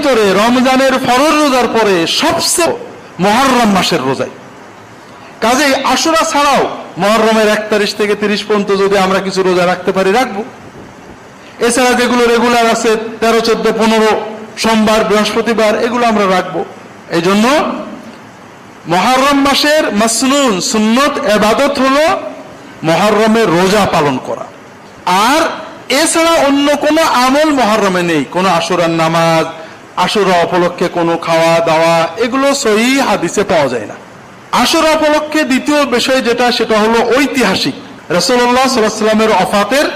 ভিতরে রমজানের ফরজ রোজার পরে সবচেয়ে মহরম মাসের রোজাই। কাজেই আশুরা ছাড়াও মহরমের এক তারিখ থেকে তিরিশ পর্যন্ত যদি আমরা কিছু রোজা রাখতে পারি, রাখব। এছাড়া যেগুলো রেগুলার আছে, তেরো, চোদ্দ, পনেরো, সোমবার, বৃহস্পতিবার, এগুলো আমরা রাখব। এই জন্য মহরম মাসের মাসনুন, সুন্নত, এবাদত হলো মহরমের রোজা পালন করা। আর এছাড়া অন্য কোনো আমল মহরমে নেই, কোনো আশুরার নামাজ আশুরা উপলক্ষে কোনো খাওয়া দাওয়া, এগুলো সহি হাদিসে পাওয়া যায় না। আশুরা উপলক্ষে দ্বিতীয় বিষয় যেটা, সেটা হলো ঐতিহাসিক। রসল্লাহ সাল্লামের অফাতের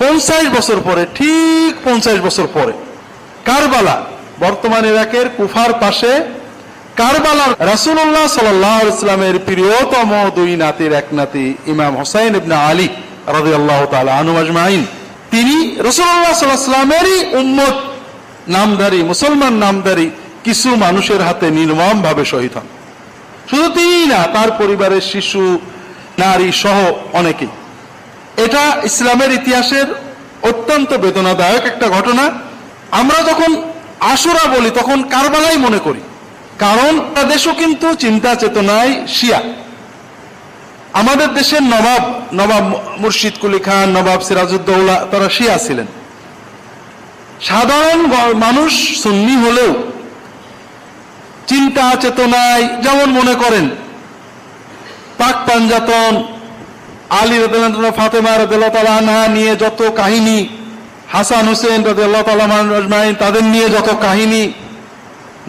পঞ্চাশ বছর পরে, ঠিক পঞ্চাশ বছর পরে, কারবালা, বর্তমান ইরাকের কুফার পাশে কারবালার রাসুল্লাহ সাল্লাহ ইসলামের প্রিয়তম দুই নাতির এক নাতি, ইমাম হোসাইন ইবনা আলী রাজি আল্লাহ আনু আজমাইন। তিনি রসুল্লাহ সাল্লাহামেরই উম্মত। নামধারী, মুসলমান নামধারী কিছু মানুষের হাতে নির্মম ভাবে শহীদ হন। শুধু তিনি না, তার পরিবারের শিশু, নারী সহ অনেকেই। এটা ইসলামের ইতিহাসের অত্যন্ত বেদনাদায়ক একটা ঘটনা। আমরা যখন আশুরা বলি, তখন কারবালাই মনে করি। কারণ দেশও কিন্তু চিন্তা চেতনায় শিয়া। আমাদের দেশের নবাব নবাব মুর্শিদ কুলি খান, নবাব সিরাজউদ্দৌলা, তারা শিয়া ছিলেন। সাধারণ মানুষ সুন্নি হলেও চিন্তা, চেতনায় যেমন মনে করেন, পাক পাঞ্জাতন, আলী রদুল্লাহ ফাতেমা রদুল্লাহ আনহা নিয়ে যত কাহিনী, হাসান হোসেন রদুল্লাহ আজমাইন, তাদের নিয়ে যত কাহিনী,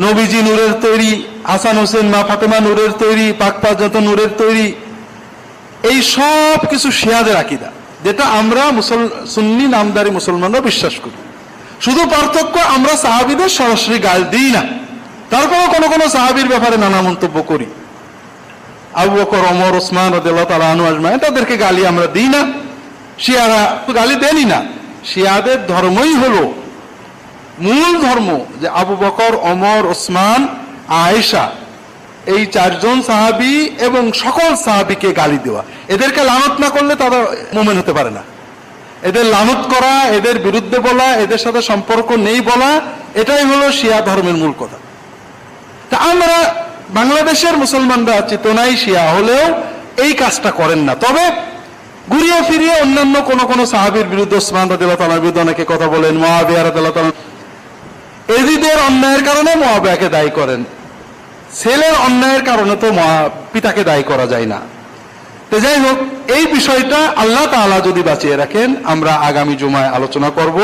নবীজি নূরের তৈরি, হাসান হোসেন মা ফাতেমা নূরের তৈরি, পাক পাঞ্জাতন নূরের তৈরি, এই সব কিছু শিয়াদের আকিদা, যেটা আমরা মুসল সুন্নি নামদারি মুসলমানরা বিশ্বাস করি। শুধু পার্থক্য আমরা সাহাবিদের সরাসরি গাল দিই না। তারপরেও কোনো কোনো সাহাবির ব্যাপারে নানা মন্তব্য করি। আবু বকর অমর ওসমান আনু আজমাইন তাদেরকে গালি আমরা দিই না। শিয়ারা গালি দেনই না। শিয়াদের ধর্মই হলো মূল ধর্ম যে আবু বকর অমর ওসমান, আয়েশা এই চারজন সাহাবি এবং সকল সাহাবিকে গালি দেওয়া। এদেরকে লানত না করলে তারা মোমেন হতে পারে না। এদের লানত করা, এদের বিরুদ্ধে বলা, এদের সাথে সম্পর্ক নেই বলা, এটাই হলো শিয়া ধর্মের মূল কথা। তা আমরা বাংলাদেশের মুসলমানরা চেতনাই শিয়া হলেও এই কাজটা করেন না। তবে ঘুরিয়ে ফিরিয়ে অন্যান্য কোন কোন সাহাবির বিরুদ্ধে ওসমান রাদিল্লাহ বিরুদ্ধে অনেকে কথা বলেন মহাবিয়া রাদিল্লাহ তালা এদিদের অন্যায়ের কারণে মহাবিয়াকে দায়ী করেন। ছেলের অন্যায়ের কারণে তো মহা- পিতাকে দায়ী করা যায় না। তো যাই হোক, এই বিষয়টা আল্লাহ তালা যদি বাঁচিয়ে রাখেন, আমরা আগামী জুমায় আলোচনা করব।